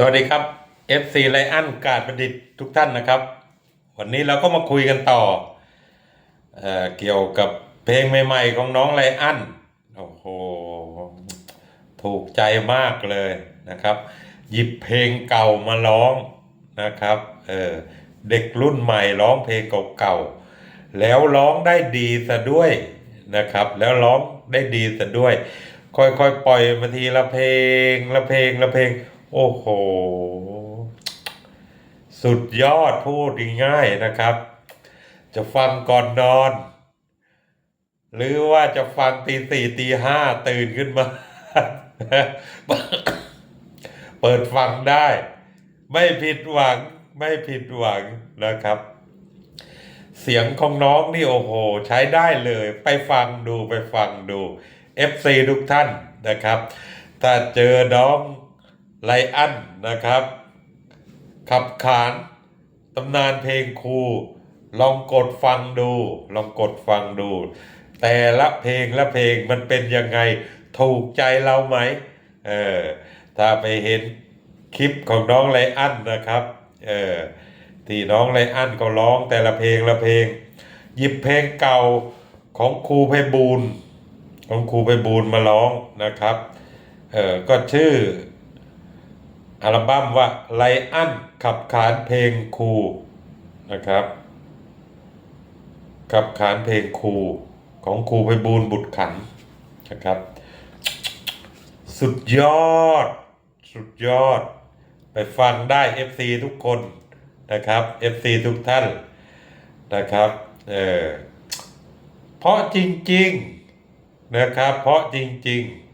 สวัสดีครับ FC ไลอันกาดประดิษฐ์ทุกท่านนะครับ วันนี้เราก็มาคุยกันต่อเออเกี่ยวกับเพลงใหม่ๆของน้องไลอันโอ้โหถูกใจมากเลยนะครับ หยิบเพลงเก่ามาร้องนะครับเออเด็กรุ่นใหม่ร้องเพลงเก่าๆแล้วร้องได้ดีซะด้วยนะครับ แล้วร้องได้ดีซะด้วย ค่อยๆปล่อยมาทีละเพลงละเพลงละเพลง โอ้โห สุดยอดพูดง่ายๆนะครับ จะฟังก่อนนอน หรือว่าจะฟังตีสี่ตีห้าตื่นขึ้นมา เปิดฟังได้ ไม่ผิดหวังไม่ผิดหวังนะครับ เสียงของน้องนี่โอ้โห ใช้ได้เลย ไปฟังดูไปฟังดู FC ทุกท่านนะครับ ถ้าเจอน้อง ไลอันนะครับ ขับขานตำนานเพลงครูลองกดฟังดู ลองกดฟังดู แต่ละเพลงละเพลงมันเป็นยังไงถูกใจเราไหมเออถ้าไปเห็นคลิปของน้องไลอันนะครับเออที่น้องไลอันเขาร้องแต่ละเพลงละเพลง หยิบเพลงเก่าของครูไพบูลของครูไพบูลมาร้องนะครับเออก็ชื่อ อัลบั้มว่าไลอันขับขานเพลงครูนะครับ ขับขานเพลงครูของครูไพบูลบุตรขันนะครับ สุดยอด สุดยอด ไปฟังได้ FC ทุกคนนะครับ FC ทุกท่านนะครับเออเพราะจริง ๆ นะครับ เพราะจริง ๆ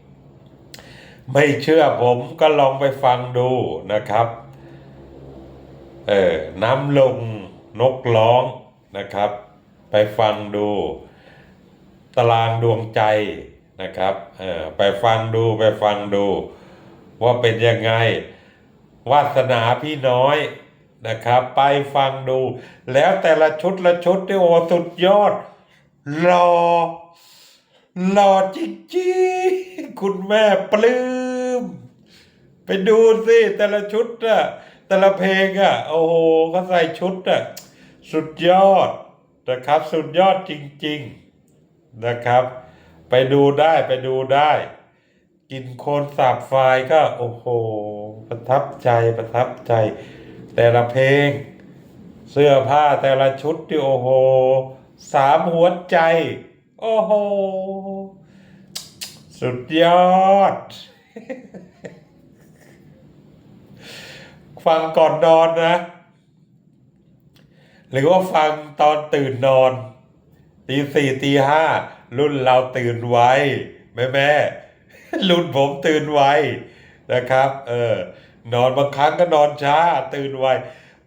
ไม่เชื่อผมก็ลองไปฟังดูนะครับ เออน้ำลงนกร้องนะครับ ไปฟังดู ตารางดวงใจนะครับเออไปฟังดูไปฟังดู ว่าเป็นยังไง วาสนาพี่น้อยนะครับ ไปฟังดู แล้วแต่ละชุดละชุดที่โอสุดยอดรอ หล่อจริงๆคุณแม่ปลื้มไปดูสิแต่ละชุดอะแต่ละเพลงอะโอ้โหเขาใส่ชุดอะสุดยอดนะครับ สุดยอดจริง ๆนะครับ ไปดูได้ไปดูได้ กินโคนสาบไฟก็โอ้โห ประทับใจประทับใจ แต่ละเพลง เสื้อผ้าแต่ละชุดที่โอ้โหสามหัวใจ โอ้โห สุดยอด ฟังก่อนนอนนะ หรือว่าฟังตอนตื่นนอน ตีสี่ตีห้า รุ่นเราตื่นไวแม่แม่รุ่นผมตื่นไวนะครับ เออ นอนบางครั้งก็นอนช้า ตื่นไว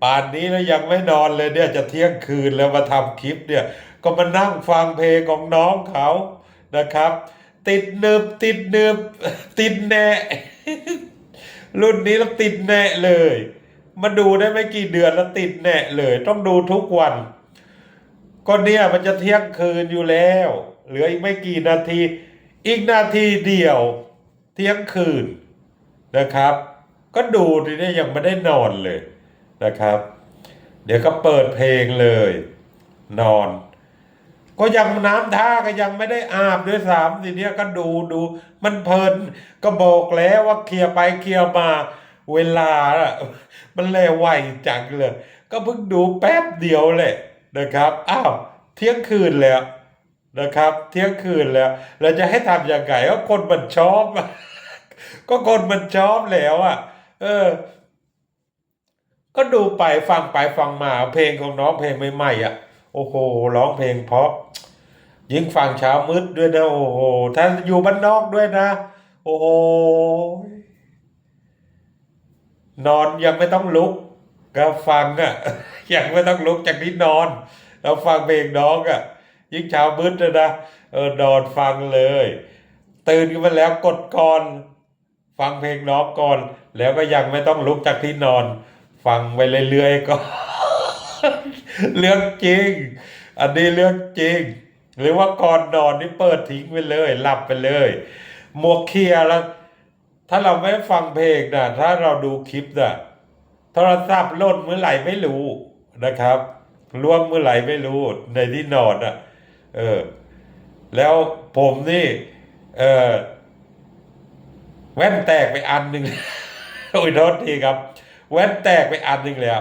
ป่านนี้แล้วยังไม่นอนเลยเนี่ยจะเที่ยงคืนแล้วมาทำคลิปเนี่ย ก็มานั่งฟังเพลงของน้องเขานะครับ ติดหนึบติดหนึบติดแน่รุ่นนี้เราติดแน่เลย มาดูได้ไม่กี่เดือนแล้วติดแน่เลย ต้องดูทุกวัน ก็เนี่ยมันจะเที่ยงคืนอยู่แล้ว เหลืออีกไม่กี่นาที อีกนาทีเดียว เที่ยงคืนนะครับ ก็ดูทีนี้ยังไม่ได้นอนเลยนะครับ เดี๋ยวก็เปิดเพลงเลย นอน ก็ยังน้ำท่าก็ยังไม่ได้อาบด้วยซ้ำทีเนี้ยก็ดูดูมันเพลินก็บอกแล้วว่าเคลียร์ไปเคลียร์มาเวลาอะมันแลไวจังเลย ก็เพิ่งดูแป๊บเดียวแหละนะครับอ้าวเที่ยงคืนแล้วนะครับ เที่ยงคืนแล้ว เราจะให้ทำยังไงก็คนมันชอบ ก็คนมันชอบแล้วอะ เออ ก็ดูไปฟังไปฟังมาเพลงของน้องเพลงใหม่ๆอะ อ้โหร้องเพลงเพราะ ยิ่งฟังเช้ามืดด้วยนะโอ้โหถ้าอยู่บ้านนอกด้วยนะ โอ้โหนอนยังไม่ต้องลุก ก็ฟังอะยังไม่ต้องลุกจากที่นอน แล้วฟังเพลงน้องอะ ยิ่งเช้ามืดเลยนะเออนอนฟังเลย ตื่นขึ้นมาแล้วกดก่อน ฟังเพลงน้องก่อน แล้วก็ยังไม่ต้องลุกจากที่นอน ฟังไปเรื่อยๆก็ เรื่องจริง อันนี้เรื่องจริง หรือว่าก่อนนอนนี่เปิดทิ้งไปเลย หลับไปเลยหมวกเคลียร์แล้ว ถ้าเราไม่ฟังเพลงนะถ้าเราดูคลิปนะโทรศัพท์ล่นเมื่อไหร่ไม่รู้นะครับล่วงเมื่อไหร่ไม่รู้ในที่นอนอะ เออ แล้วผมนี่ เออแว่นแตกไปอันหนึ่งโอ้ยโทษทีครับ แว่นแตกไปอันหนึ่งแล้ว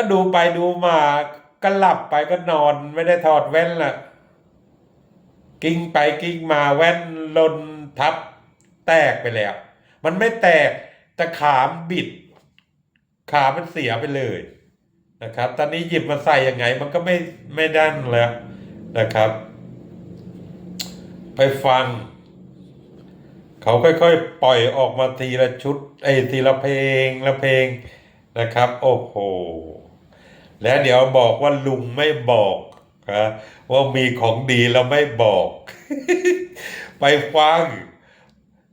ก็ดูไปดูมาก็หลับไปก็นอนไม่ได้ถอดแว่นล่ะ กิ้งไปกิ้งมาแว่นลนทับ แตกไปแล้ว มันไม่แตกแต่ขามบิด ขามันเสียไปเลยนะครับ ตอนนี้หยิบมาใส่ยังไง มันก็ไม่ไม่ดันแล้วนะครับ ไปฟัง เขาค่อยๆ ปล่อยออกมาทีละชุดไอ้ทีละเพลงละเพลงนะครับ โอ้โห แล้วเดี๋ยวบอกว่าลุงไม่บอกนะว่ามีของดีแล้วไม่บอก ไปฟัง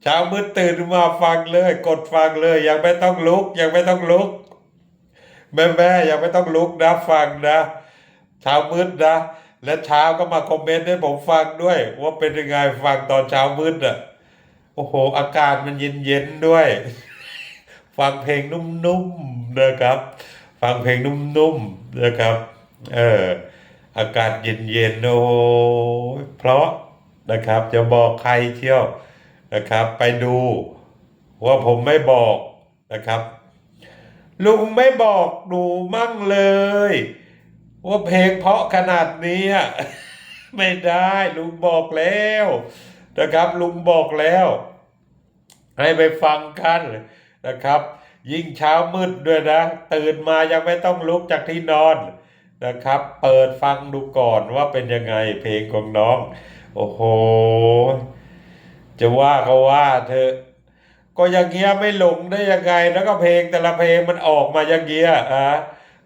เช้ามืดตื่นมาฟังเลย กดฟังเลย ยังไม่ต้องลุก ยังไม่ต้องลุก แม่แม่ยังไม่ต้องลุกนะฟังนะเช้ามืดนะ และเช้าก็มาคอมเมนต์ให้ผมฟังด้วย ว่าเป็นยังไงฟังตอนเช้ามืดอะโอ้โห อากาศมันเย็นๆด้วย ฟังเพลงนุ่มๆนะครับ ฟังเพลงนุ่มๆนะครับ เอออากาศเย็นๆโอ้เพราะนะครับ จะบอกใครเที่ยวนะครับ ไปดูว่าผมไม่บอกนะครับ ลุงไม่บอกหนูมั่งเลย ว่าเพลงเพราะขนาดนี้ไม่ได้ลุงบอกแล้วนะครับ ลุงบอกแล้ว ให้ไปฟังกันนะครับ ยิ่งเช้ามืดด้วยนะ ตื่นมายังไม่ต้องลุกจากที่นอนนะครับ เปิดฟังดูก่อนว่าเป็นยังไงเพลงของน้อง โอ้โห จะว่าก็ว่าเธอ ก็อย่างเงี้ยไม่หลงได้ยังไง แล้วก็เพลงแต่ละเพลงมันออกมาอย่างเงี้ยอะ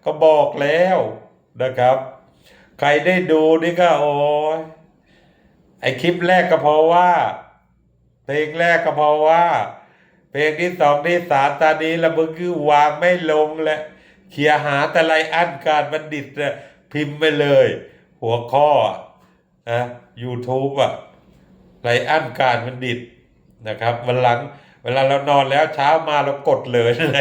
ก็บอกแล้วนะครับ ใครได้ดูนี่ก็โอ้ยไอคลิปแรกก็เพราะว่า เพลงแรกก็เพราะว่า เพลงที่สองที่สามตอนนี้ละมึงคือวางไม่ลงและเขียหาแต่ไรอันการบัณฑิตนะพิมพ์ไปเลย หัวข้อนะ YouTube อะไรอันการบัณฑิตนะครับวันหลังเวลาเรานอนแล้วเช้ามาเรากดเลยใน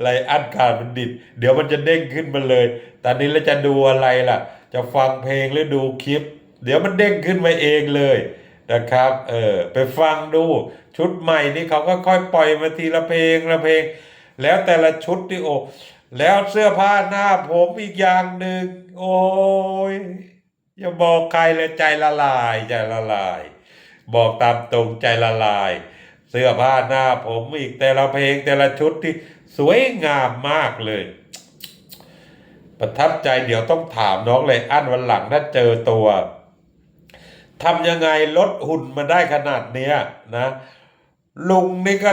ไรอันการบัณฑิต เดี๋ยวมันจะเด้งขึ้นมาเลย ตอนนี้เราจะดูอะไรล่ะ จะฟังเพลงหรือดูคลิป เดี๋ยวมันเด้งขึ้นมาเองเลย นะครับ เออไปฟังดูชุดใหม่นี่เขาก็ค่อยปล่อยมาทีละเพลงละเพลง แล้วแต่ละชุดนี่โอ้แล้วเสื้อผ้าหน้าผมอีกอย่างหนึ่งโอ้ยอย่าบอกใครเลยใจละลายใจละลาย บอกตามตรงใจละลาย เสื้อผ้าหน้าผมอีกแต่ละเพลงแต่ละชุดที่สวยงามมากเลย ประทับใจเดี๋ยวต้องถามน้องเลยอันวันหลังถ้าเจอตัว ทำยังไงลดหุ่นมาได้ขนาดเนี้ยนะลุงนี่ก็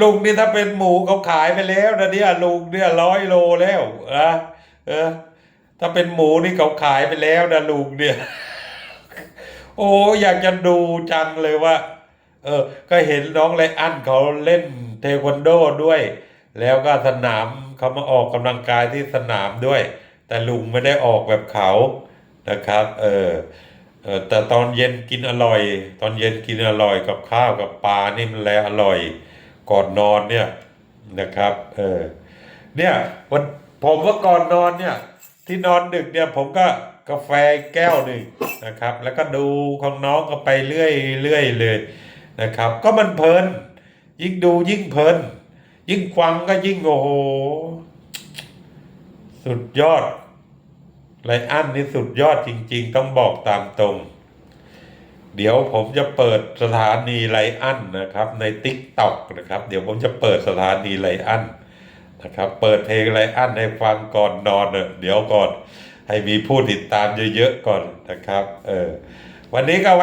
ลุงนี่ถ้าเป็นหมูเขาขายไปแล้วนะเนี่ยลุงเนี่ยร้อยโลแล้วนะเออถ้าเป็นหมูนี่เขาขายไปแล้วนะลุงเนี่ย โอ้อยากจะดูจังเลยว่า เออ ก็เห็นน้องไลอันเขาเล่นเทควันโดด้วย แล้วก็สนามเขามาออกกำลังกายที่สนามด้วย แต่ลุงไม่ได้ออกแบบเขานะครับ เออ เออแต่ตอนเย็นกินอร่อย ตอนเย็นกินอร่อยกับข้าวกับปลานี่มันแลอร่อย ก่อนนอนเนี่ยนะครับ เออเนี่ยวันผมว่าก่อนนอนเนี่ย ที่นอนดึกเนี่ยผมก็กาแฟแก้วหนึ่งนะครับ แล้วก็ดูของน้องก็ไปเรื่อยเรื่อยเลยนะครับ ก็มันเพลิน ยิ่งดูยิ่งเพลิน ยิ่งฟังก็ยิ่งโอ้โห สุดยอด ไรอันนี่สุดยอดจริง ๆ ต้องบอกตามตรง เดี๋ยวผมจะเปิดสถานีไลอันนะครับ ใน t ิ k t o k นะครับ เดี๋ยวผมจะเปิดสถานีไลอันนะครับ เปิดเพลงไลอันให้ฟังก่อนนอนเนอะเดี๋ยวก่อน ให้มีผู้ติดตามเยอะๆก่อนนะครับ เออ วันนี้ก็ไว้